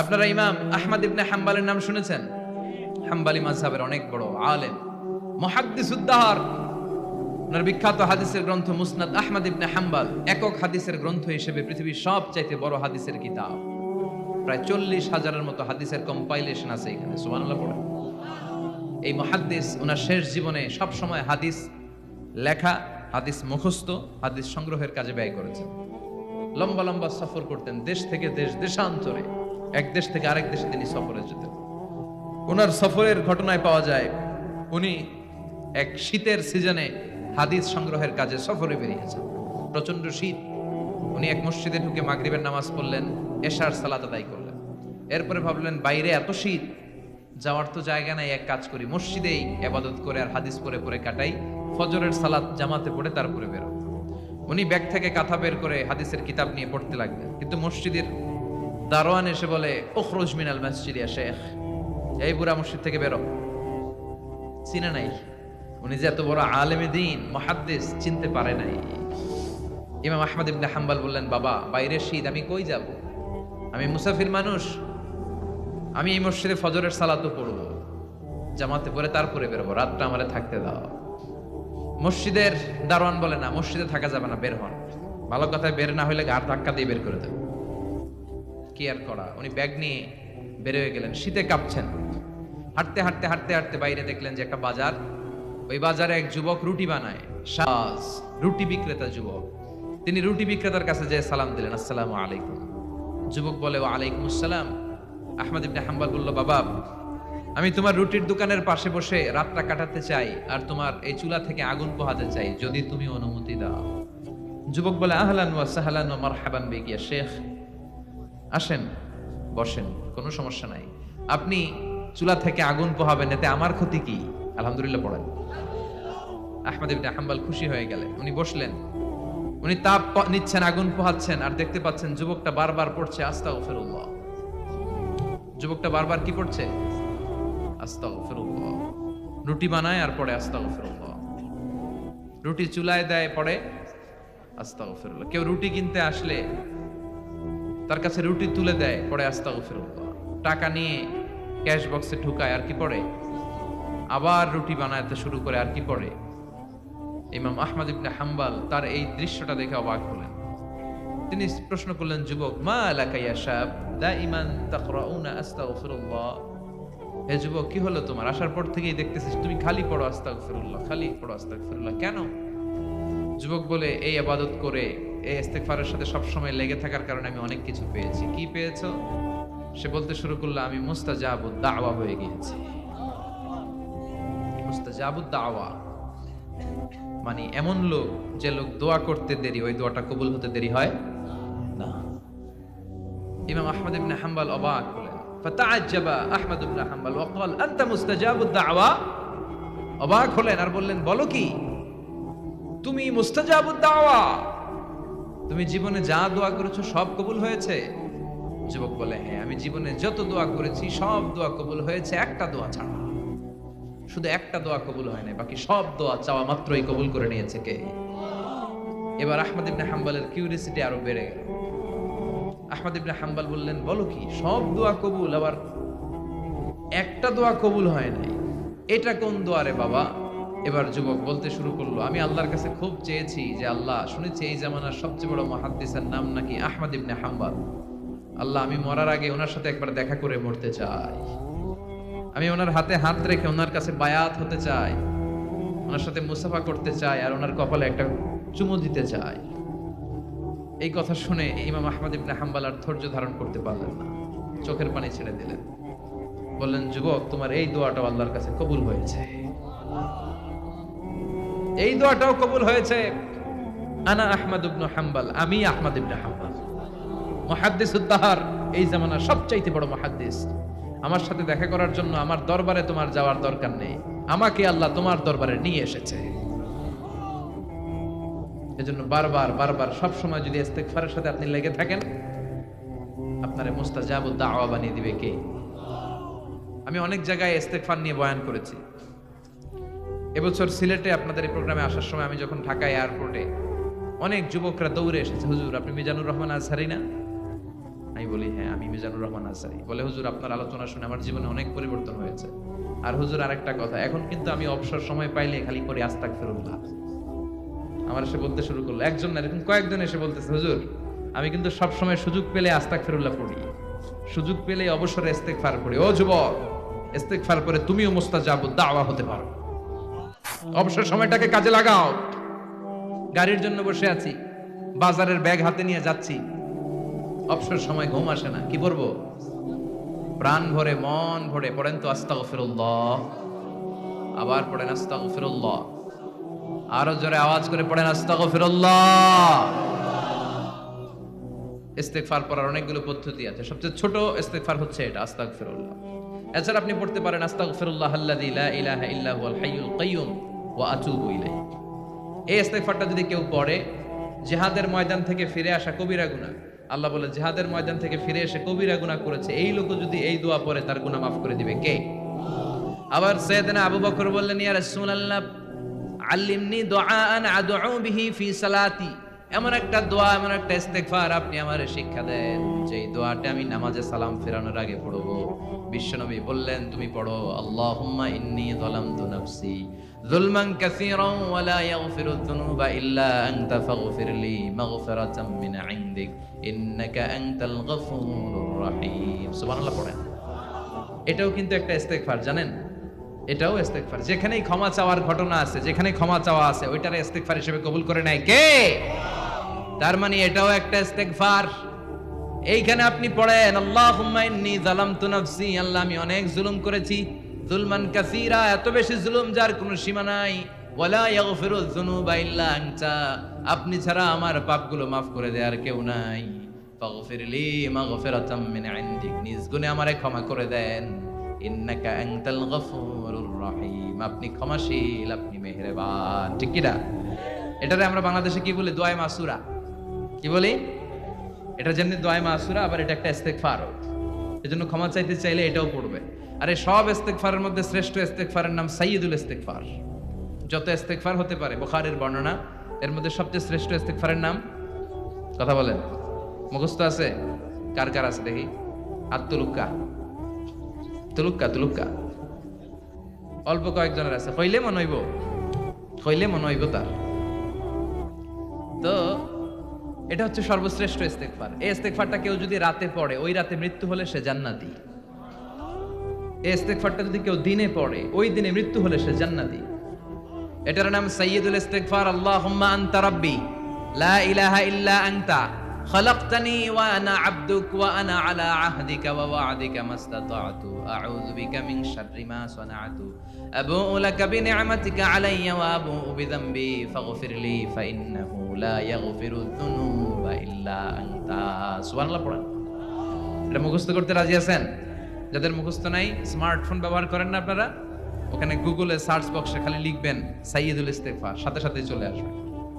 আপনারা ইমাম আহমদ ইবনে হাম্বালের নাম শুনেছেন? হাম্বালি মাযহাবের অনেক বড় আলেম মুহাদ্দিস উদ্দার ওনার বিখ্যাত হাদিসের গ্রন্থ মুসনাদ আহমদ ইবনে হাম্বাল, একক হাদিসের গ্রন্থ হিসেবে পৃথিবীর সবচাইতে বড় হাদিসের কিতাব। প্রায় চল্লিশ হাজারের মতো হাদিসের কম্পাইলেশন আছে এখানে, সুবহানাল্লাহ পড়ে এই মহাদ্দিস, ওনার শেষ জীবনে সব সময় হাদিস লেখা, হাদিস মুখস্থ, হাদিস সংগ্রহের কাজে ব্যয় করেছেন। লম্বা লম্বা সফর করতেন দেশ থেকে দেশ, দেশান্তরে। এক দেশ থেকে আরেক দেশে তিনি সফরে যেতেন। ওনার সফরের ঘটনায় পাওয়া যায়, উনি এক শীতের সিজনে হাদিস সংগ্রহের কাজে সফরে বেরিয়েছেন। প্রচণ্ড শীত। উনি এক মসজিদে ঢুকে মাগরিবের নামাজ পড়লেন, এশার সালাত আদায় করলেন। এরপরে ভাবলেন, বাইরে এত শীত, যাওয়ার তো জায়গা নাই, এক কাজ করি। মসজিদেই এবাদত করে আর হাদিস পরে পরে কাটাই, ফজরের সালাত জামাতে পড়ে তারপরে বেরো উনি ব্যাগ থেকে কাঁথা বের করে হাদিসের কিতাব নিয়ে পড়তে লাগলেন। কিন্তু মসজিদের দারোয়ান এসে বলে ওখরোজ মিনাল মসজিদ শেখ। এই বুড়া মসজিদ থেকে বেরো। চিনে নাই। উনি যে এত বড় আলেমে দিন মহাদ্দেশ চিনতে পারে নাই। ইমাম আহমদ ইবনে হাম্বাল বললেন, বাবা, বাইরে শীত, আমি কই যাব? আমি মুসাফির মানুষ। আমি এই মসজিদে ফজরের সালাতও পড়ব। জামাতে পরে তারপরে বেরোবো। রাতটা আমারে থাকতে দাও। মসজিদের দারোয়ান বলে, না, মসজিদে থাকা যাবে না, বের হন। ভালো কথায় বের না হইলে গাড় ধাক্কা দিয়ে বের করে দেবে। কি আর করা। উনি ব্যাগ নিয়ে বের হয়ে গেলেন, শীতে কাঁপছেন। হাঁটতে হাঁটতে হাঁটতে হাঁটতে বাইরে দেখলেন যে একটা বাজার। ওই বাজারে এক যুবক রুটি বানায়। সাজ, রুটি বিক্রেতা যুবক। তিনি রুটি বিক্রেতার কাছে যেয়ে সালাম দিলেন, আসসালামু আলাইকুম। যুবক বলে ও আলাইকুম আসসালাম। আহমদ ইবনে হাম্বাল বলল, বাবা, আমি তোমার রুটির দোকানের পাশে বসে রাতটা কাটাতে চাই, আর তোমার এই চুলা থেকে আগুন পোহাতে চাই, যদি তুমি অনুমতি দাও। যুবক বলে, আহলান ওয়া সাহলান ওয়া মারহাবান বিকিয়া শেখ। আসেন, বসেন, কোনো সমস্যা নাই। আপনি চুলা থেকে আগুন পোহাবেন, এতে আমার ক্ষতি কি? আলহামদুলিল্লাহ পড়েন। আহমদ ইবনে হাম্বাল খুশি হয়ে গেলেন। উনি বসলেন। উনি তাপ নিচ্ছেন, আগুন পোহাচ্ছেন, আর দেখতে পাচ্ছেন যুবকটা বারবার পড়ছে, আস্তাগফিরুল্লাহ। যুবকটা বারবার কি পড়ছে? আস্তাগফিরুল্লাহ। রুটি বানায় আর পরে পড়ে আস্তাগফিরুল্লাহ। রুটি চুলায় দেয় পরে পড়ে আস্তাগফিরুল্লাহ। কেউ রুটি কিনতে আসলে তার কাছে রুটি তুলে দেয়, পরে আস্তা আস্তাগফিরুল্লাহ। টাকা নিয়ে ক্যাশ বক্সে ঢুকায়, আর কি পড়ে? আবার রুটি বানাতে শুরু করে, আর কি পড়ে? ইমাম আহমদ ইবনে হাম্বাল তার এই দৃশ্যটা দেখে অবাক হলেন। তিনি প্রশ্ন করলেন, যুবক, মা আলাকা ইয়া শাব? দাইমান তাকরাউনা আস্তাগফিরুল্লাহ। হে যুবক, কি হলো তোমার? আসার পর থেকেই দেখতেছিস, তুমি খালি পড়ো আস্তাগফিরুল্লাহ, খালি পড়ো আস্তাগফিরুল্লাহ। কেন? যুবক বলে এই আবাদত করে এই ইস্তেকফারের সাথে সবসময় লেগে থাকার কারণে আমি অনেক কিছু পেয়েছি। কি পেয়েছ? সে বলতে শুরু করল, আমি মুস্তাজাব দাওয়া হয়ে গিয়েছি। মুস্তাজাব দাওয়া মানে এমন লোক যে লোক দোয়া করতে দেরি, ওই দোয়াটা কবুল হতে দেরি হয় না। ইমাম আহমদ ইবনে হাম্বাল অবাক বলেন ফাতাআজ্জাবা আহমদ ইবনে হাম্বাল ওয়া ক্বাল আনতা মুস্তাজাবু দাওয়া? অবাক হলেন আর বললেন, বলো কি? তুমি মুস্তাজাবুদ দাওয়া তুমি জীবনে যা দোয়া করেছ সব কবুল হয়েছে? যুবক বলে হ্যাঁ আমি জীবনে যত দোয়া করেছি, সব দোয়া কবুল হয়েছে, একটা দোয়া ছাড়া। শুধু একটা দোয়া কবুল হয় না বাকি সব দোয়া চাওয়া মাত্রই কবুল করে নিয়েছে কে? এবার আহমদ ইবনে হাম্বালের কিউরিয়াসিটি আরও বেড়ে গেল। আহমদ ইবনে হাম্বাল বললেন, বলো কি, সব দোয়া কবুল, আবার একটা দোয়া কবুল হয় নাই। এটা কোন দোয়ারে বাবা? এবার যুবক বলতে শুরু করল, আমি আল্লাহর কাছে খুব চেয়েছি যে আল্লাহ, শুনেছি এই জামানার সবচেয়ে বড় মহাদ্দিসের নাম নাকি আহমদ ইবনে হাম্বাল। আল্লাহ, আমি মরার আগে ওনার সাথে একবার দেখা করে মরতে চাই। আমি ওনার হাতে হাত রেখে ওনার কাছে বায়াত হতে চাই, ওনার সাথে মুসাফা করতে চাই আর ওনার কপালে একটা চুমু দিতে চাই। এই কথা শুনে ইমাম আহমদ ইবনে হাম্বাল আর ধৈর্য ধারণ করতে পারলেন না। চোখের পানি ছেড়ে দিলেন। বললেন, যুবক, তোমার এই দোয়াটাও আল্লাহর কাছে কবুল হয়েছে। এই দোয়াটাও কবুল হয়েছে। আনা আহমদ ইবনে হাম্বাল, আমি আহমদ ইবনে হাম্বাল। মুহাদ্দিস উদ্দাহার এই জামানার সবচাইতে বড় মুহাদ্দিস। আমার সাথে দেখা করার জন্য আমার দরবারে তোমার যাওয়ার দরকার নেই। আমাকে আল্লাহ তোমার দরবারে নিয়ে এসেছে। এজন্য বারবার বারবার সব সময় যদি ইস্তেগফারের সাথে আপনি লেগে থাকেন, আপনারে মুস্তাজাবুদ দাওয়া বানিয়ে দিবে কে? আমি অনেক জায়গায় ইস্তেগফার নিয়ে বয়ান করেছি। এবছর সিলেটে আপনাদের এই প্রোগ্রামে আসার সময় আমি যখন ঢাকা এয়ারপোর্টে অনেক যুবকরা দৌড়ে এসেছে, হুজুর, আপনি মিজানুর রহমান আজহারি না? আমি বলি হ্যাঁ আমি মিজানুর রহমান আসারি বলে, হুজুর, আপনার আলোচনা শুনে আমার জীবনে অনেক পরিবর্তন হয়েছে। আর হুজুর, আরেকটা কথা, এখন কিন্তু আমি অবসর সময় পাইলে খালি করি আস্তাক ফেরুল্লাহ আমার এসে বলতে শুরু করল, একজন না, এরকম কয়েকজন এসে বলতেছে, হুজুর, আমি কিন্তু সব সময় সুযোগ পেলে আস্তাক ফেরুল্লাহ পড়ি। সুযোগ পেলে অবসরে ইস্তেগফার পড়ি। ও যুবক, ইস্তেগফার করে তুমিও মুস্তাজাবু দাওয়া হতে পারো। অবসর সময়টাকে কাজে লাগাও। গাড়ির জন্য বসে আছি, বাজারের ব্যাগ হাতে নিয়ে যাচ্ছি। অবসর সময় ঘুম আসে না, কি করব? প্রাণ ভরে মন ভরে পড়েন তো আস্তাগফিরুল্লাহ। আবার পড়েন আস্তাগফিরুল্লাহ। আরও জোরে আওয়াজ করে পড়েন আস্তাগফিরুল্লাহ। ইস্তেগফার পড়ার অনেকগুলো পদ্ধতি আছে, সবচেয়ে ছোট ইস্তেগফার হচ্ছে এটা, আস্তাগফিরুল্লাহ। এছাড়া আপনি পড়তে পারেন, আস্তাগফিরুল্লাহ আল্লাযী লা ইলাহা ইল্লা হুয়াল হাইয়ুল কাইয়্যুম ওয়া আতুবু ইলাইহি। এই ইস্তেগফারটা যদি কেউ পড়ে, জিহাদের ময়দান থেকে ফিরে আসা কবিরা গুনাহ। আল্লাহ বলে, জিহাদের ময়দান থেকে ফিরে এসে কবিরা গুনাহ করেছে। এই লোক যদি এই দোয়া পড়ে, তার গুনাহ মাফ করে দিবে কে? আবার সৈয়দনা আবু বকর বললেন, ইয়া রাসূলুল্লাহ, আল্লিমনি দুআআন আদউ বিহি ফি সালাতি। এমন একটা দোয়া, এমন একটা ইস্তেগফার আপনি আমারে শিক্ষা দেন। যে এই দোয়াটা আমি নামাজে সালাম ফেরানোর আগে পড়ব। বিশ্বনবী বললেন, তুমি পড়ো, আল্লাহুম্মা ইন্নী যালামতু নাফসি যুলমান কাসীরান ওয়া লা ইয়াগফিরুয যুনুবা ইল্লা আনতা ফাগফির লি মাগফিরাতাম মিন ইনদিক ইন্নাকা আনতাল গফুরুর রহিম। সুবহানাল্লাহ পড়েন। এটাও কিন্তু একটা ইস্তেগফার, জানেন? এটাও ইস্তেগফার। যেখানেই ক্ষমা চাওয়ার ঘটনা আছে যেখানে ক্ষমা চাওয়া আছে, ওইটারে ইস্তেগফার হিসেবে কবুল করে নেয় কে? তার মানে এটাও একটা ইস্তেগফার। এইখানে আপনি পড়েন, আল্লাহুম্মা ইন্নী যালামতু নাফসি আল্লাহ, আমি অনেক জুলুম করেছি। জুলমান কাসীরা, এত বেশি জুলুম যার কোনো সীমা নাই। ওয়ালা ইয়াগফিরু যুনুবা ইল্লা আনতা আপনি ছাড়া আমার পাপগুলো মাফ করে দেওয়ার কেউ নাই। ফাগফিরলি মাগফিরাতাম মিন ইনদিক নিজ গুণে আমারে ক্ষমা করে দেন। ইন্নাকা আনতাল গফুরুর রহিম আপনি ক্ষমাশীল, আপনি মেহেরবান। ঠিক কি না? এটারে আমরা বাংলাদেশে কি বলি? দোয়ায় মাসুরা। কি বলি? এটা যেমনি দোয়ায় মাসুরা, আবার এটা একটা ইস্তেগফার এজন্য ক্ষমা চাইতে চাইলে এটাও পড়বে। আরে সব ইস্তেগফারের মধ্যে শ্রেষ্ঠ ইস্তেগফারের নাম সাইয়্যিদুল ইস্তেগফার। যত ইস্তেগফার হতে পারে, বুখারীর বর্ণনা, এর মধ্যে সবচেয়ে শ্রেষ্ঠ ইস্তেগফারের নাম? কথা বলেন। মুখস্থ আছে? কার কার আছে দেখি? আত্মলুক্কা তুলুক্কা? তুলুক্কা অল্প কয়েকজনের আছে। হইলে মনে হইব। হইলে মনে হইব তার। তো এটা হচ্ছে সর্বশ্রেষ্ঠ ইস্তেকফার এই ইস্তেকফারটা কেউ যদি রাতে পড়ে, ওই রাতে মৃত্যু হলে সে জান্নাতি। এই ইস্তেকফারটা যদি কেউ দিনে পড়ে, ওই দিনে মৃত্যু হলে সে জান্নাতি। এটার নাম সাইয়েদুল ইস্তেকফার আল্লাহ আনতা রাব্বি, লা ইলাহা ইল্লা আনতা, খলকতনি ওয়া আনা আবদুক ওয়া আনা আলা আহদিকা ওয়া ওয়াদিকা মাস্তাতাতু, আউযু বিকা মিন শাররি মা সানাতু আবু লাকা বিনিআমাতিকা আলাইয়া ওয়া আবু বিযামবি ফাগফিরলি ফা ইন্নাহু এটা মুখস্থ করতে রাজি আছেন? যাদের মুখস্থ নাই স্মার্টফোন ব্যবহার করেন না আপনারা, ওখানে গুগলে সার্চ বক্সে খালি লিখবেন সাইয়েদুল ইস্তেফা সাথে সাথে চলে আসবে।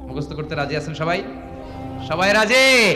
মুখস্থ করতে রাজি আছেন সবাই? সবাই রাজি?